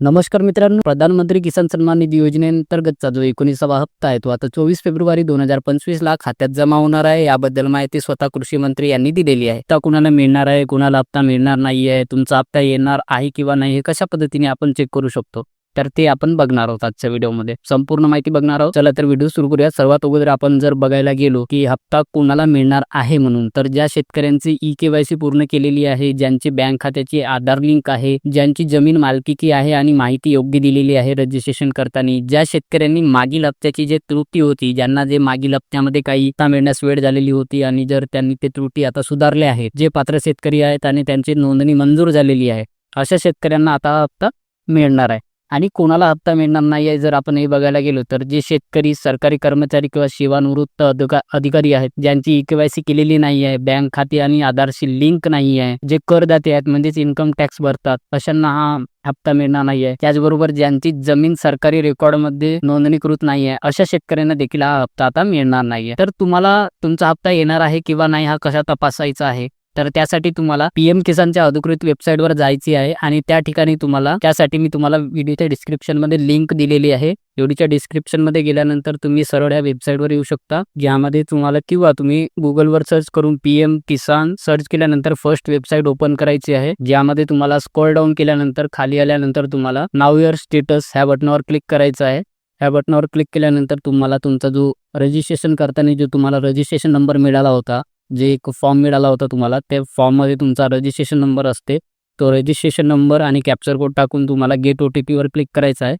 नमस्कार मित्रांनो प्रधानमंत्री किसान सन्मान निधी योजनेअंतर्गतचा जो एकोणीसावा हप्ता आहे. तो आता चोवीस फेब्रुवारी दोन हजार पंचवीस ला खात्यात जमा होणार आहे. याबद्दल माहिती स्वतः कृषी मंत्री यांनी दिलेली आहे. हप्ता कुणाला मिळणार आहे कुणाला हप्ता मिळणार नाही आहे तुमचा हप्ता येणार आहे किंवा नाही हे कशा पद्धतीने आपण चेक करू शकतो? तर ते आपण बघणार आहोत आजच्या व्हिडिओमध्ये. संपूर्ण माहिती बघणार आहोत. चला तर व्हिडिओ सुरू करूया. सर्वात अगोदर आपण जर बघायला गेलो की हप्ता कुणाला मिळणार आहे म्हणून तर ज्या शेतकऱ्यांची ई केवायसी पूर्ण केलेली आहे ज्यांची बँक खात्याची आधार लिंक आहे ज्यांची जमीन मालकीकी आहे आणि माहिती योग्य दिलेली आहे रजिस्ट्रेशन करताना ज्या शेतकऱ्यांनी मागील हप्त्याची जे त्रुटी होती ज्यांना जे मागील हप्त्यामध्ये काही मिळण्यास वेळ झालेली होती आणि जर त्यांनी ते त्रुटी आता सुधारले आहेत जे पात्र शेतकरी आहेत आणि त्यांची नोंदणी मंजूर झालेली आहे अशा शेतकऱ्यांना आता हप्ता मिळणार आहे. आणि कोणाला हप्ता मिळणार नाही आहे जर आपण हे बघायला गेलो तर जे शेतकरी सरकारी कर्मचारी किंवा सेवानिवृत्त अधिका अधिकारी आहेत ज्यांची ई केवायसी केलेली नाही आहे बँक खाते आणि आधारशी लिंक नाही आहे जे करदाते आहेत म्हणजेच इन्कम टॅक्स भरतात अशांना हा हप्ता मिळणार नाही आहे त्याचबरोबर ज्यांची जमीन सरकारी रेकॉर्डमध्ये नोंदणीकृत नाही आहे अशा शेतकऱ्यांना देखील हा हप्ता आता मिळणार नाही आहे तर तुम्हाला तुमचा हप्ता येणार आहे किंवा नाही हा कसा तपासायचा आहे? तर त्यासाठी तुम्हाला पीएम किसानच्या अधिकृत वेबसाईटवर जायची आहे आणि त्या ठिकाणी तुम्हाला त्यासाठी मी तुम्हाला व्हिडिओच्या डिस्क्रिप्शनमध्ये लिंक दिलेली आहे. व्हिडिओच्या डिस्क्रिप्शनमध्ये गेल्यानंतर तुम्ही सरळ या वेबसाईटवर येऊ शकता ज्यामध्ये तुम्हाला किंवा तुम्ही गुगलवर सर्च करून पीएम किसान सर्च केल्यानंतर फर्स्ट वेबसाईट ओपन करायची आहे ज्यामध्ये तुम्हाला स्कोर डाऊन केल्यानंतर खाली आल्यानंतर तुम्हाला नाव युअर स्टेटस ह्या बटनावर क्लिक करायचं आहे. ह्या बटनावर क्लिक केल्यानंतर तुम्हाला तुमचा जो रजिस्ट्रेशन करताना जो तुम्हाला रजिस्ट्रेशन नंबर मिळाला होता जे एक फॉर्म मिळाला होता तुम्हाला त्या फॉर्ममध्ये तुमचा रजिस्ट्रेशन नंबर असते. तो रजिस्ट्रेशन नंबर आणि कॅप्चर कोड टाकून तुम्हाला गेट ओ टी पीवर क्लिक करायचा आहे.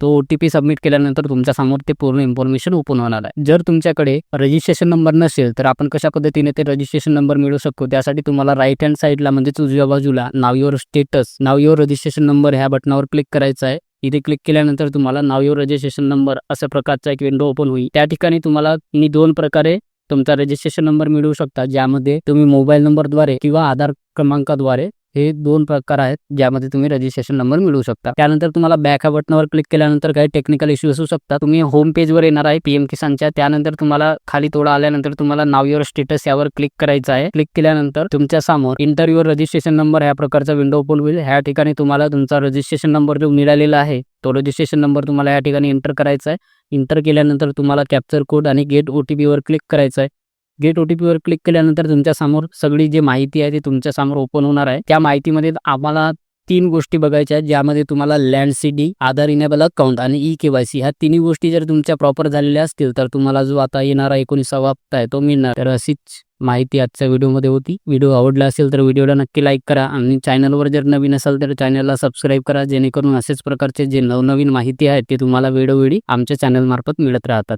तो ओ टी पी सबमिट केल्यानंतर तुमच्यासमोर ते पूर्ण इन्फॉर्मेशन ओपन होणार आहे. जर तुमच्याकडे रजिस्ट्रेशन नंबर नसेल तर आपण कशा पद्धतीने ते रजिस्ट्रेशन नंबर मिळू शकतो? त्यासाठी तुम्हाला राईट हँड साईडला म्हणजे उजव्या बाजूला नाव युअर स्टेटस नाव युअर रजिस्ट्रेशन नंबर ह्या बटनावर क्लिक करायचा आहे. इथे क्लिक केल्यानंतर तुम्हाला नाव युअर रजिस्ट्रेशन नंबर अशा प्रकारचा एक विंडो ओपन होईल. त्या ठिकाणी तुम्हाला मी दोन प्रकारे तुमचा रजिस्ट्रेशन नंबर मिळवू शकता ज्यामध्ये तुम्ही मोबाईल नंबरद्वारे किंवा आधार क्रमांकाद्वारे हे दोन प्रकार आहेत ज्यामध्ये तुम्ही रजिस्ट्रेशन नंबर मिळवू शकता. त्यानंतर तुम्हाला बॅक ह्या बटनावर क्लिक केल्यानंतर काही टेक्निकल इश्यू असू शकतात. तुम्ही होम पेजवर येणार आहे पीएम किसानच्या त्यानंतर तुम्हाला खाली थोडं आल्यानंतर तुम्हाला नाव युअर स्टेटस यावर क्लिक करायचं आहे. क्लिक केल्यानंतर तुमच्यासमोर इंटरव्ह्यूअर रजिस्ट्रेशन नंबर ह्या प्रकारचा विंडो ओपन होईल. ह्या ठिकाणी तुम्हाला तुमचा रजिस्ट्रेशन नंबर जो मिळालेला आहे तो रजिस्ट्रेशन नंबर तुम्हाला या ठिकाणी एंटर करायचा आहे. इंटर केल्यानंतर तुम्हाला कॅप्चर कोड आणि गेट ओ टी पीवर क्लिक करायचं आहे. गेट ओ टी पीवर क्लिक केल्यानंतर तुमच्यासमोर सगळी जी माहिती आहे ती तुमच्यासमोर ओपन होणार आहे. त्या माहितीमध्ये आम्हाला तीन गोष्टी बघायच्या आहेत ज्यामध्ये तुम्हाला land seeding Aadhaar enable account आणि ई केवायसी ह्या तिन्ही गोष्टी जर तुमच्या प्रॉपर झालेल्या असतील तर तुम्हाला जो आता येणारा एकोणीसावा हप्ता आहे तो मिळणार. तर अशीच माहिती आजच्या व्हिडिओमध्ये होती. व्हिडिओ आवडला असेल तर व्हिडिओला नक्की लाईक करा आणि चॅनलवर जर नवीन असेल तर चॅनलला सबस्क्राईब करा जेणेकरून असेच प्रकारचे जे नवनवीन माहिती आहे ते तुम्हाला वेळोवेळी आमच्या चॅनलमार्फत मिळत राहतात.